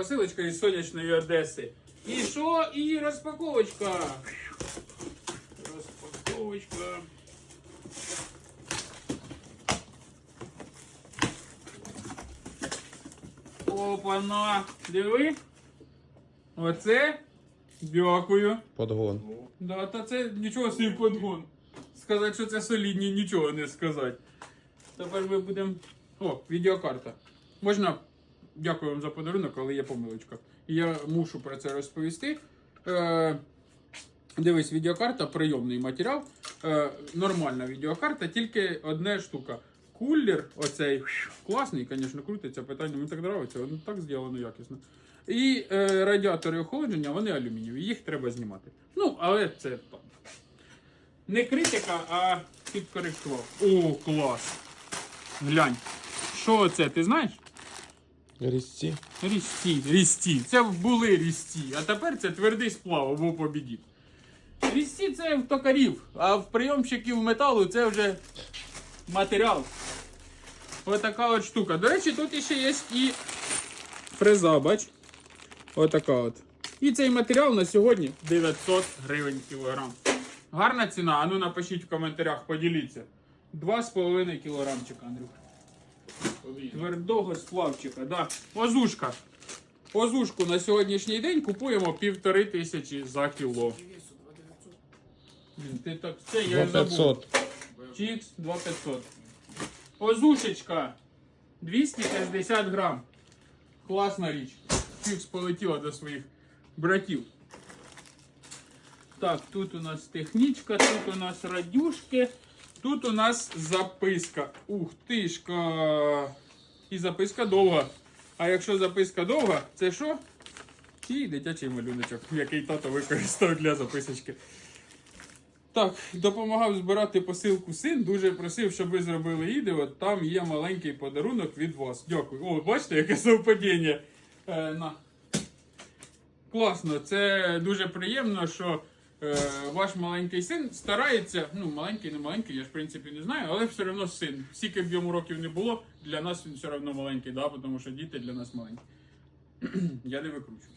посилочка із сонячної Одеси. І що? І розпаковочка. Розпаковочка. Опана. Диви. Оце. Дякую. Подгон. Да, та це нічого собі подгон. Сказати, що це солідні, нічого не сказати. Тепер ми будемо. О, відеокарта. Можна. Дякую вам за подарунок, але є помилочка. Я мушу про це розповісти. Е, дивись, відеокарта, прийомний матеріал. Е, нормальна відеокарта, тільки одна штука. Кулер, оцей класний, звісно, крутиться. Питання мені так подобається, воно так зроблено якісно. І е, радіатори охолодження, вони алюмінієві, їх треба знімати. Ну, але це там. Не критика, а підкоректував. О, клас! Глянь. Що це, ти знаєш? Різці. Різці, різці. Це були різці, а тепер це твердий сплав або побідів. Різці це в токарів, а в прийомщиків металу це вже матеріал. Ось така от штука. До речі, тут ще є і фреза, бач. Отака от. І цей матеріал на сьогодні 900 гривень кілограм. Гарна ціна, а ну напишіть в коментарях, поділіться. 2,5 кілограмчика, Андрюха. Твердого сплавчика, да. Озушка. Озушку на сьогоднішній день купуємо півтори тисячі за кіло. Блін, Ти так це я і забув. 2500. Чікс 2500. Озушечка 260 грам. Класна річ. Чікс полетіла до своїх братів. Так, тут у нас технічка, тут у нас радюшки, тут у нас записка. Ух тишка. І записка довга. А якщо записка довга, це що? І дитячий малюночок, який тато використав для записочки. Так, допомагав збирати посилку син. Дуже просив, щоб ви зробили відео. Там є маленький подарунок від вас. Дякую. О, бачите, яке совпадіння. Е, на. Класно, це дуже приємно, що е, ваш маленький син старається. Ну, маленький, не маленький, я ж в принципі не знаю, але все одно син. Скільки б йому років не було, для нас він все одно маленький, да? тому що діти для нас маленькі. я не викручую.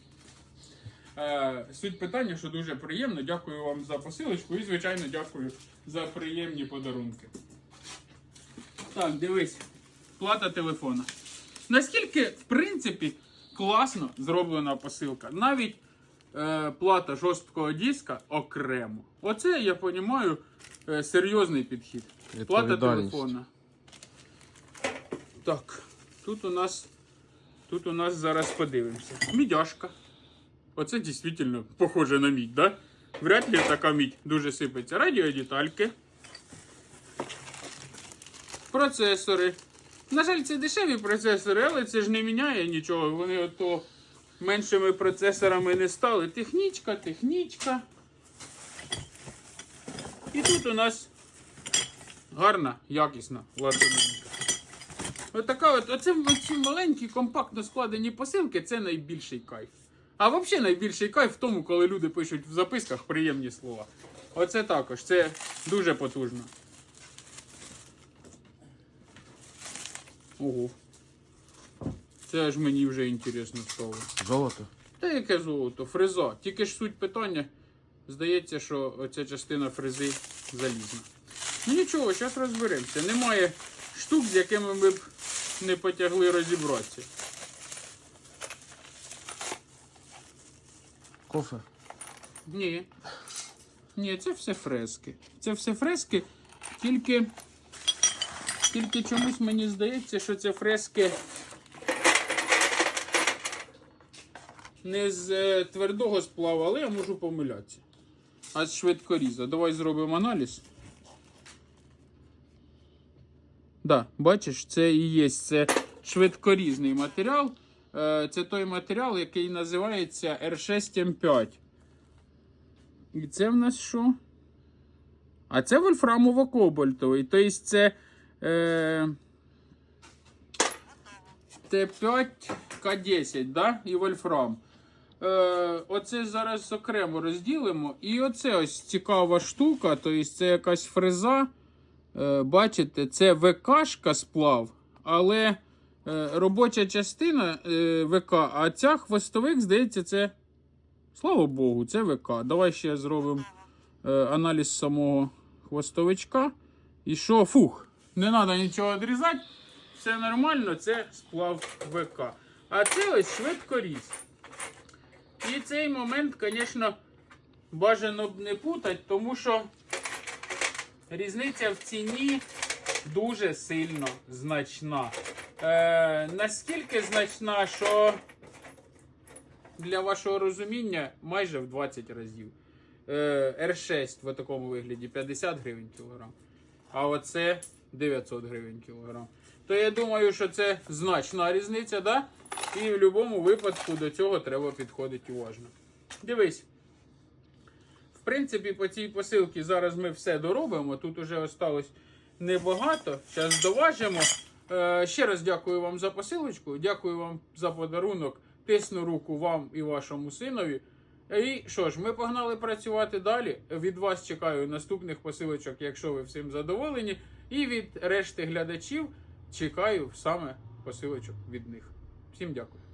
Е, суть питання, що дуже приємно. Дякую вам за посилочку і, звичайно, дякую за приємні подарунки. Так, дивись, плата телефона. Наскільки, в принципі, класно зроблена посилка. Навіть е, плата жорсткого диска окремо. Оце, я розумію, е, серйозний підхід. Плата телефона. Так, тут у нас. Тут у нас зараз подивимося. Мідяшка. Оце дійсно похоже на мідь, да? Вряд ли така мідь дуже сипеться. Радіодетальки. Процесори. На жаль, це дешеві процесори, але це ж не міняє нічого. Вони ото меншими процесорами не стали. Технічка, технічка. І тут у нас гарна, якісна латунинка. Отака от, оце оці маленькі, компактно складені посилки це найбільший кайф. А взагалі найбільший кайф в тому, коли люди пишуть в записках приємні слова. Оце також, це дуже потужно. Ого. Це аж мені вже інтересно стало. Золото. Та яке золото, фреза. Тільки ж суть питання. Здається, що оця частина фрези залізна. Ну нічого, зараз розберемося. Немає штук, з якими ми б не потягли розібратися. Кофе. Ні. Ні, це все фрески. Це все фрески, тільки. Тільки чомусь мені здається, що це фрески не з е, твердого сплаву, але я можу помилятися. А з швидкоріза. Давай зробимо аналіз. Да, бачиш, це і є це швидкорізний матеріал. Е, Це той матеріал, який називається R6M5. І це в нас що? А це вольфрамово-кобальтовий. Тобто це е, Т5К10, да? і вольфрам. Е, оце зараз окремо розділимо. І оце ось цікава штука. Тобто це якась фреза. Е, бачите, це ВКшка сплав, але е, робоча частина е, ВК, а ця хвостовик, здається, це. Слава Богу, це ВК. Давай ще зробимо е, аналіз самого хвостовичка. І що? Фух, не треба нічого відрізати. Все нормально, це сплав ВК. А це ось швидкоріз. І цей момент, звісно, бажано б не путати, тому що різниця в ціні дуже сильно значна. Е, наскільки значна, що для вашого розуміння майже в 20 разів. Е, R6 в такому вигляді 50 гривень кілограм. А оце 900 гривень кілограм. То я думаю, що це значна різниця, да? І в будь-якому випадку до цього треба підходити уважно. Дивись. В принципі, по цій посилці зараз ми все доробимо. Тут уже осталось небагато. Зараз доважимо. Е, ще раз дякую вам за посилочку. Дякую вам за подарунок. Тисну руку вам і вашому синові. І що ж, ми погнали працювати далі. Від вас чекаю наступних посилочок, якщо ви всім задоволені. І від решти глядачів чекаю саме посилочок від них. Всім дякую.